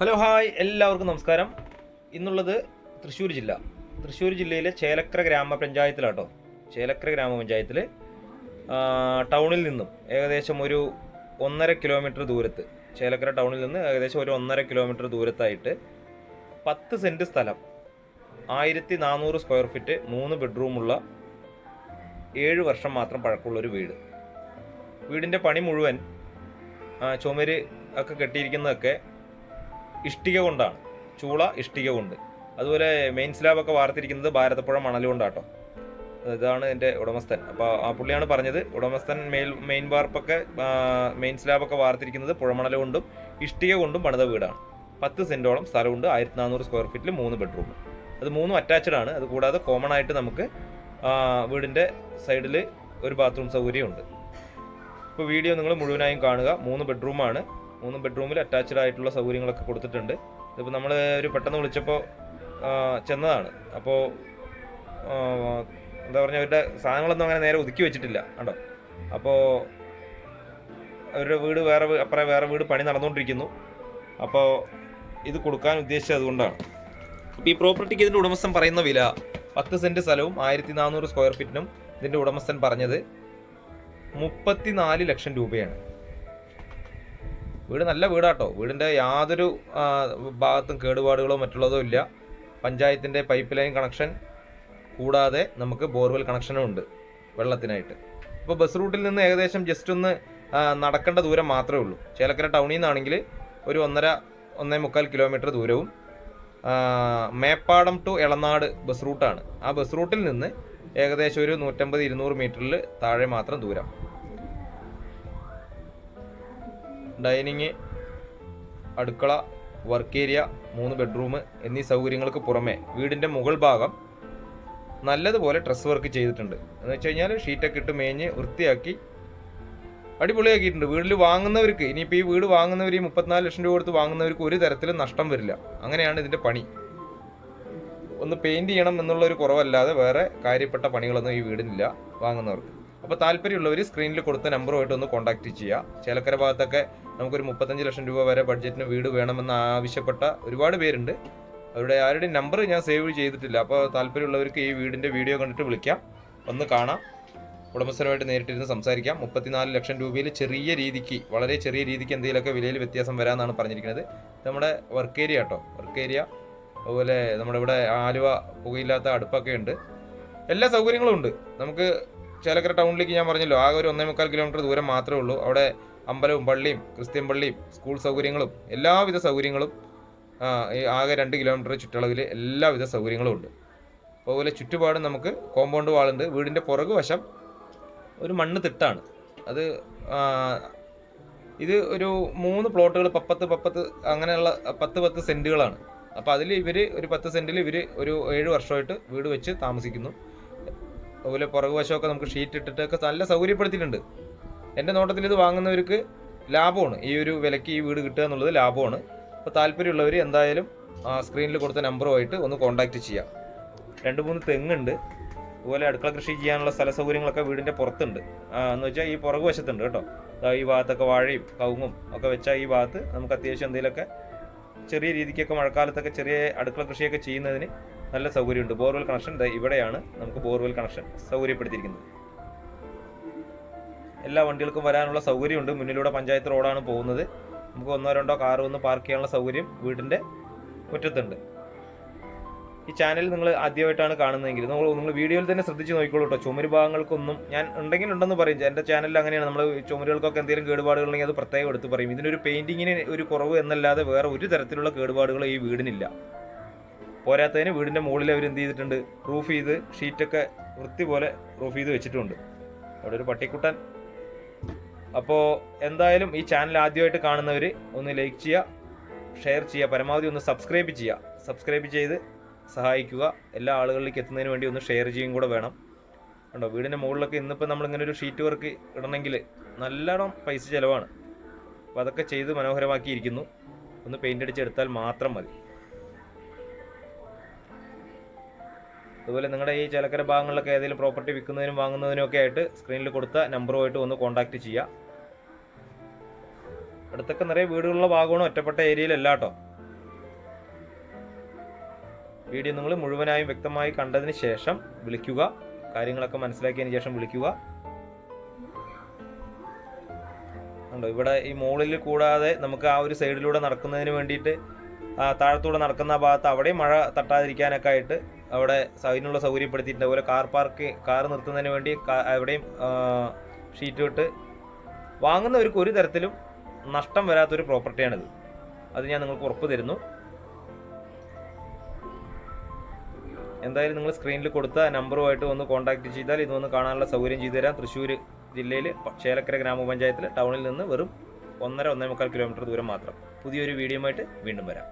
Hello hi എല്ലാവർക്കും നമസ്കാരം. ഇന്നുള്ളത് തൃശ്ശൂർ ജില്ല. തൃശ്ശൂർ ജില്ലയിലെ ചേലക്കര ഗ്രാമപഞ്ചായത്തിലാട്ടോ. ചേലക്കര ഗ്രാമപഞ്ചായത്തിൽ ടൗണിൽ നിന്നും ഏകദേശം ഒരു ഒന്നര കിലോമീറ്റർ ദൂരത്ത് ചേലക്കര ടൗണിൽ നിന്ന് ഏകദേശം ഒരു ഒന്നര കിലോമീറ്റർ ദൂരത്തായിട്ട് പത്ത് സെന്റ് സ്ഥലം ആയിരത്തി നാനൂറ് സ്ക്വയർ ഫീറ്റ് മൂന്ന് ബെഡ്റൂമുള്ള ഏഴ് വർഷം മാത്രം പഴക്കമുള്ളൊരു വീട്. വീടിന്റെ പണി മുഴുവൻ ചുമര് ഒക്കെ കെട്ടിയിരിക്കുന്നതൊക്കെ ഇഷ്ടിക കൊണ്ടാണ്. ചൂള ഇഷ്ടിക കൊണ്ട്. അതുപോലെ മെയിൻ സ്ലാബൊക്കെ വാർത്തിരിക്കുന്നത് ഭാരതപ്പുഴ മണൽ കൊണ്ടാട്ടോ. ഇതാണ് എന്റെ ഉടമസ്ഥൻ. അപ്പോൾ ആ പുള്ളിയാണ് പറഞ്ഞത്. ഉടമസ്ഥൻ മെയിൽ മെയിൻ വാർപ്പൊക്കെ മെയിൻ സ്ലാബൊക്കെ വാർത്തിരിക്കുന്നത് പുഴമണൽ കൊണ്ടും ഇഷ്ടിക കൊണ്ടും പണിത വീടാണ്. പത്ത് സെന്റോളം സ്ഥലമുണ്ട്. ആയിരത്തി നാനൂറ് സ്ക്വയർ ഫീറ്റിൽ മൂന്ന് ബെഡ്റൂം അത് മൂന്നും അറ്റാച്ച്ഡ് ആണ്. അത് കൂടാതെ കോമൺ ആയിട്ട് നമുക്ക് വീടിന്റെ സൈഡിൽ ഒരു ബാത്റൂം സൗകര്യമുണ്ട്. ഇപ്പോൾ വീഡിയോ നിങ്ങൾ മുഴുവനായും കാണുക. മൂന്ന് ബെഡ്റൂമാണ് മൂന്ന് ബെഡ്റൂമിൽ അറ്റാച്ച്ഡ് ആയിട്ടുള്ള സൗകര്യങ്ങളൊക്കെ കൊടുത്തിട്ടുണ്ട്. ഇതിപ്പോൾ നമ്മൾ ഒരു പെട്ടെന്ന് വിളിച്ചപ്പോൾ ചെന്നതാണ്. അപ്പോൾ എന്താ പറഞ്ഞാൽ അവരുടെ സാധനങ്ങളൊന്നും അങ്ങനെ നേരെ ഒതുക്കി വെച്ചിട്ടില്ല കണ്ടോ? അപ്പോൾ അവരുടെ വീട് വേറെ അപ്പുറം വേറെ വീട് പണി നടന്നുകൊണ്ടിരിക്കുന്നു അപ്പോൾ ഇത് കൊടുക്കാൻ ഉദ്ദേശിച്ചത് അതുകൊണ്ടാണ്. അപ്പോൾ ഈ പ്രോപ്പർട്ടിക്ക് ഇതിന്റെ ഉടമസ്ഥൻ പറയുന്ന വില പത്ത് സെന്റ് സ്ഥലവും ആയിരത്തി നാനൂറ് സ്ക്വയർ ഫീറ്റിനും ഇതിന്റെ ഉടമസ്ഥൻ പറഞ്ഞത് മുപ്പത്തിനാല് ലക്ഷം രൂപയാണ്. വീട് നല്ല വീടാട്ടോ. വീടിന്റെ യാതൊരു ഭാഗത്തും കേടുപാടുകളോ മറ്റുള്ളതോ ഇല്ല. പഞ്ചായത്തിന്റെ പൈപ്പ് ലൈൻ കണക്ഷൻ കൂടാതെ നമുക്ക് ബോർവെൽ കണക്ഷനും ഉണ്ട് വെള്ളത്തിനായിട്ട്. ഇപ്പോൾ ബസ് റൂട്ടിൽ നിന്ന് ഏകദേശം ജസ്റ്റ് ഒന്ന് നടക്കേണ്ട ദൂരം മാത്രമേ ഉള്ളൂ. ചേലക്കര ടൗണിൽ നിന്നാണെങ്കിൽ ഒരു ഒന്നര ഒന്നേ മുക്കാൽ കിലോമീറ്റർ ദൂരവും മേപ്പാടം ടു എളനാട് ബസ് റൂട്ടാണ് ആ ബസ് റൂട്ടിൽ നിന്ന് ഏകദേശം ഒരു നൂറ്റമ്പത് ഇരുന്നൂറ് മീറ്ററിൽ താഴെ മാത്രം ദൂരം. ഡൈനിങ് അടുക്കള വർക്ക് ഏരിയ മൂന്ന് ബെഡ്റൂം എന്നീ സൗകര്യങ്ങൾക്ക് പുറമെ വീടിന്റെ മുകൾ ഭാഗം നല്ലതുപോലെ ഡ്രസ് വർക്ക് ചെയ്തിട്ടുണ്ട്. എന്ന് വെച്ച് കഴിഞ്ഞാൽ ഷീറ്റൊക്കെ ഇട്ട് മേഞ്ഞ് വൃത്തിയാക്കി അടിപൊളിയാക്കിയിട്ടുണ്ട്. വീട്ടിൽ വാങ്ങുന്നവർക്ക് ഇനിയിപ്പോൾ ഈ വീട് വാങ്ങുന്നവർ ഈ മുപ്പത്തിനാല് ലക്ഷം രൂപ കൊടുത്ത് വാങ്ങുന്നവർക്ക് ഒരു തരത്തിലും നഷ്ടം വരില്ല. അങ്ങനെയാണ് ഇതിന്റെ പണി. ഒന്ന് പെയിന്റ് ചെയ്യണം എന്നുള്ള ഒരു കുറവല്ലാതെ വേറെ കാര്യപ്പെട്ട പണികളൊന്നും ഈ വീടിനില്ല വാങ്ങുന്നവർക്ക്. അപ്പോൾ താല്പര്യമുള്ളവർ സ്ക്രീനിൽ കൊടുത്ത നമ്പറുമായിട്ട് ഒന്ന് കോൺടാക്ട് ചെയ്യുക ചേലക്കര ഭാഗത്തൊക്കെ നമുക്കൊരു മുപ്പത്തഞ്ച് ലക്ഷം രൂപ വരെ ബഡ്ജറ്റിന് വീട് വേണമെന്ന് ആവശ്യപ്പെട്ട ഒരുപാട് പേരുണ്ട്. അവരുടെ ആരുടെയും നമ്പർ ഞാൻ സേവ് ചെയ്തിട്ടില്ല. അപ്പോൾ താല്പര്യമുള്ളവർക്ക് ഈ വീടിന്റെ വീഡിയോ കണ്ടിട്ട് വിളിക്കാം. ഒന്ന് കാണാം. ഉടമസ്ഥരുമായിട്ട് നേരിട്ടിരുന്ന് സംസാരിക്കാം. മുപ്പത്തിനാല് ലക്ഷം രൂപയിൽ ചെറിയ രീതിക്ക് വളരെ ചെറിയ രീതിക്ക് എന്തെങ്കിലുമൊക്കെ വിലയിൽ വ്യത്യാസം വരാമെന്നാണ് പറഞ്ഞിരിക്കുന്നത്. നമ്മുടെ വർക്ക് ഏരിയ കേട്ടോ വർക്ക് ഏരിയ അതുപോലെ നമ്മുടെ ഇവിടെ ആലുവ പുകയില്ലാത്ത അടുപ്പൊക്കെ ഉണ്ട്. എല്ലാ സൗകര്യങ്ങളും ഉണ്ട്. നമുക്ക് ചേലക്കര ടൗണിലേക്ക് ഞാൻ പറഞ്ഞല്ലോ ആകെ ഒരു ഒന്നേ മുക്കാൽ കിലോമീറ്റർ ദൂരം മാത്രമേ ഉള്ളൂ. അവിടെ അമ്പലവും പള്ളിയും ക്രിസ്ത്യൻ പള്ളിയും സ്കൂൾ സൗകര്യങ്ങളും എല്ലാവിധ സൗകര്യങ്ങളും ആകെ രണ്ട് കിലോമീറ്റർ ചുറ്റളവിൽ എല്ലാവിധ സൗകര്യങ്ങളും ഉണ്ട്. അതുപോലെ ചുറ്റുപാടും നമുക്ക് കോമ്പൗണ്ട് വാളുണ്ട് വീടിന്റെ പുറകു വശം ഒരു മണ്ണ് തിട്ടാണ്. അത് ഇത് ഒരു മൂന്ന് പ്ലോട്ടുകൾ പപ്പത്ത് പപ്പത്ത് അങ്ങനെയുള്ള പത്ത് പത്ത് സെന്റുകളാണ് അപ്പോൾ അതിൽ ഇവർ ഒരു പത്ത് സെന്റിൽ ഇവർ ഒരു ഏഴ് വർഷമായിട്ട് വീട് വെച്ച് താമസിക്കുന്നു. അതുപോലെ പുറകു വശമൊക്കെ നമുക്ക് ഷീറ്റ് ഇട്ടിട്ടൊക്കെ നല്ല സൗകര്യപ്പെടുത്തിയിട്ടുണ്ട്. എന്റെ നോട്ടത്തിൽ ഇത് വാങ്ങുന്നവർക്ക് ലാഭമാണ്. ഈ ഒരു വിലയ്ക്ക് ഈ വീട് കിട്ടുക എന്നുള്ളത് ലാഭമാണ്. അപ്പോൾ താല്പര്യമുള്ളവർ എന്തായാലും ആ സ്ക്രീനിൽ കൊടുത്ത നമ്പറുമായിട്ട് ഒന്ന് കോൺടാക്റ്റ് ചെയ്യാം രണ്ട് മൂന്ന് തെങ്ങുണ്ട്. അതുപോലെ അടുക്കള കൃഷി ചെയ്യാനുള്ള സ്ഥല സൗകര്യങ്ങളൊക്കെ വീടിന്റെ പുറത്തുണ്ട്. എന്ന് വെച്ചാൽ ഈ പുറകു വശത്തുണ്ട് കേട്ടോ. ഈ ഭാഗത്തൊക്കെ വാഴയും കവുങ്ങും ഒക്കെ വെച്ചാൽ ഈ ഭാഗത്ത് നമുക്ക് അത്യാവശ്യം എന്തെങ്കിലുമൊക്കെ ചെറിയ രീതിക്കൊക്കെ മഴക്കാലത്തൊക്കെ ചെറിയ അടുക്കള കൃഷിയൊക്കെ ചെയ്യുന്നതിന് നല്ല സൗകര്യമുണ്ട്. ബോർവെൽ കണക്ഷൻ ഇവിടെയാണ് നമുക്ക് ബോർവെൽ കണക്ഷൻ സൗകര്യപ്പെടുത്തിയിരിക്കുന്നത്. എല്ലാ വണ്ടികൾക്കും വരാനുള്ള സൗകര്യമുണ്ട്. മുന്നിലൂടെ പഞ്ചായത്ത് റോഡാണ് പോകുന്നത്. നമുക്ക് ഒന്നോ രണ്ടോ കാർ ഒന്ന് പാർക്ക് ചെയ്യാനുള്ള സൗകര്യം വീടിന്റെ മുറ്റത്തുണ്ട്. ഈ ചാനൽ നിങ്ങൾ ആദ്യമായിട്ടാണ് കാണുന്നതെങ്കിൽ നിങ്ങൾ നിങ്ങൾ വീഡിയോയിൽ തന്നെ ശ്രദ്ധിച്ച് നോക്കിക്കോളൂ കേട്ടോ ചുമര് ഭാഗങ്ങൾക്കൊന്നും ഞാൻ ഉണ്ടെങ്കിൽ ഉണ്ടെന്ന് പറയും. എന്റെ ചാനലിൽ അങ്ങനെയാണ്. നമ്മൾ ചുമരുകൾക്കൊക്കെ എന്തെങ്കിലും കേടുപാടുകളുണ്ടെങ്കിൽ അത് പ്രത്യേകം എടുത്ത് പറയും. ഇതിനൊരു പെയിന്റിങ്ങിന് ഒരു കുറവ് എന്നല്ലാതെ വേറെ ഒരു തരത്തിലുള്ള കേടുപാടുകൾ ഈ വീടിനില്ല. പോരാത്തതിന് വീടിന്റെ മുകളിൽ അവർ എന്ത് ചെയ്തിട്ടുണ്ട്? റൂഫ് ചെയ്ത് ഷീറ്റൊക്കെ വൃത്തി പോലെ റൂഫ് ചെയ്ത് വെച്ചിട്ടുണ്ട്. അവിടെ ഒരു പട്ടിക്കുട്ടൻ. അപ്പോൾ എന്തായാലും ഈ ചാനൽ ആദ്യമായിട്ട് കാണുന്നവർ ഒന്ന് ലൈക്ക് ചെയ്യുക ഷെയർ ചെയ്യുക പരമാവധി ഒന്ന് സബ്സ്ക്രൈബ് ചെയ്യുക. സബ്സ്ക്രൈബ് ചെയ്ത് സഹായിക്കുക. എല്ലാ ആളുകളിലേക്ക് എത്തുന്നതിന് വേണ്ടി ഒന്ന് ഷെയർ ചെയ്യും കൂടെ വേണം. കണ്ടോ വീടിന്റെ മുകളിലൊക്കെ ഇന്നിപ്പോൾ നമ്മളിങ്ങനെ ഒരു ഷീറ്റ് വർക്ക് ഇടണമെങ്കിൽ നല്ലോണം പൈസ ചിലവാണ്. അപ്പോൾ അതൊക്കെ ചെയ്ത് മനോഹരമാക്കിയിരിക്കുന്നു. ഒന്ന് പെയിന്റ് അടിച്ചെടുത്താൽ മാത്രം മതി. അതുപോലെ നിങ്ങളുടെ ഈ ചിലക്കര ഭാഗങ്ങളിലൊക്കെ ഏതെങ്കിലും പ്രോപ്പർട്ടി വിൽക്കുന്നതിനും വാങ്ങുന്നതിനും ഒക്കെ ആയിട്ട് സ്ക്രീനിൽ കൊടുത്ത നമ്പറുമായിട്ട് ഒന്ന് കോൺടാക്റ്റ് ചെയ്യുക അടുത്തൊക്കെ നിറയെ വീടുകളുള്ള ഭാഗമാണ് ഒറ്റപ്പെട്ട ഏരിയയിലല്ല കേട്ടോ. വീഡിയോ നിങ്ങൾ മുഴുവനായും വ്യക്തമായി കണ്ടതിന് ശേഷം വിളിക്കുക. കാര്യങ്ങളൊക്കെ മനസ്സിലാക്കിയതിന് ശേഷം വിളിക്കുക. ഉണ്ടോ ഇവിടെ ഈ മുകളിൽ കൂടാതെ നമുക്ക് ആ ഒരു സൈഡിലൂടെ നടക്കുന്നതിന് വേണ്ടിയിട്ട് താഴത്തൂടെ നടക്കുന്ന ഭാഗത്ത് അവിടെ മഴ തട്ടാതിരിക്കാനൊക്കെ ആയിട്ട് അവിടെ അതിനുള്ള സൗകര്യപ്പെടുത്തിയിട്ടുണ്ട്. അതുപോലെ കാർ പാർക്ക് കാർ നിർത്തുന്നതിന് വേണ്ടി എവിടെയും ഷീറ്റ് ഇട്ട് വാങ്ങുന്നവർക്ക് ഒരു തരത്തിലും നഷ്ടം വരാത്തൊരു പ്രോപ്പർട്ടിയാണിത് അത് ഞാൻ നിങ്ങൾക്ക് ഉറപ്പ് തരുന്നു. എന്തായാലും നിങ്ങൾ സ്ക്രീനിൽ കൊടുത്ത നമ്പറുമായിട്ട് ഒന്ന് കോൺടാക്ട് ചെയ്താൽ ഇതൊന്ന് കാണാനുള്ള സൗകര്യം ചെയ്തു തരാം. തൃശ്ശൂർ ജില്ലയിൽ ചേലക്കര ഗ്രാമപഞ്ചായത്തിൽ ടൗണിൽ നിന്ന് വെറും ഒന്നര ഒന്നേ മുക്കാൽ കിലോമീറ്റർ ദൂരം മാത്രം. പുതിയൊരു വീഡിയോ ആയിട്ട് വീണ്ടും വരാം.